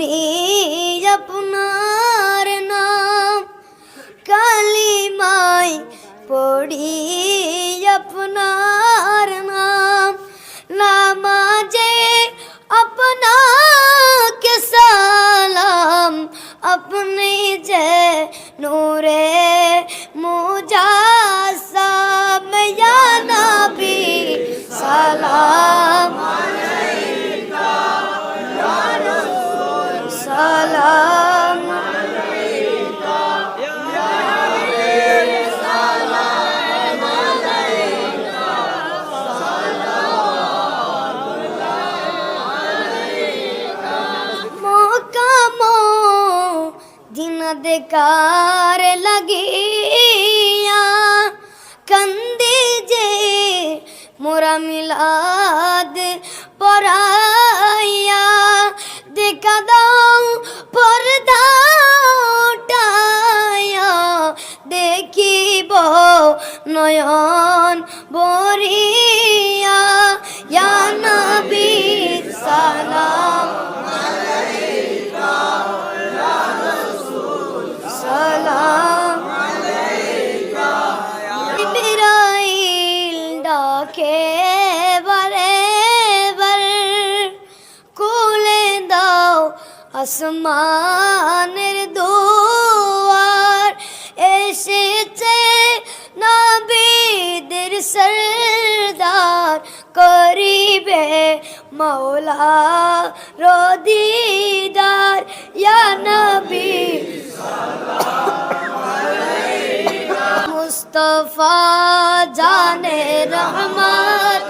আপনি আপনার নাম কালিমাই পড়ি আপনার নাম নামাজে আপনাকে সালাম আপনি যে নূরে দিন দেকার লাগিয়া কন্দে যে মোরা মিলাদ পরাইয়া দেখা দাও পর্দা উঠাইয়া দেখিব নয়ন বরিয়া ডাকে বারে বার? কোলে দাও আসমানের দুয়ার। এসেছে নবীদের সরদার, করিবে মৌলা রদিদার। ইয়া নবী মুস্তফা জানে রহমত। পেলা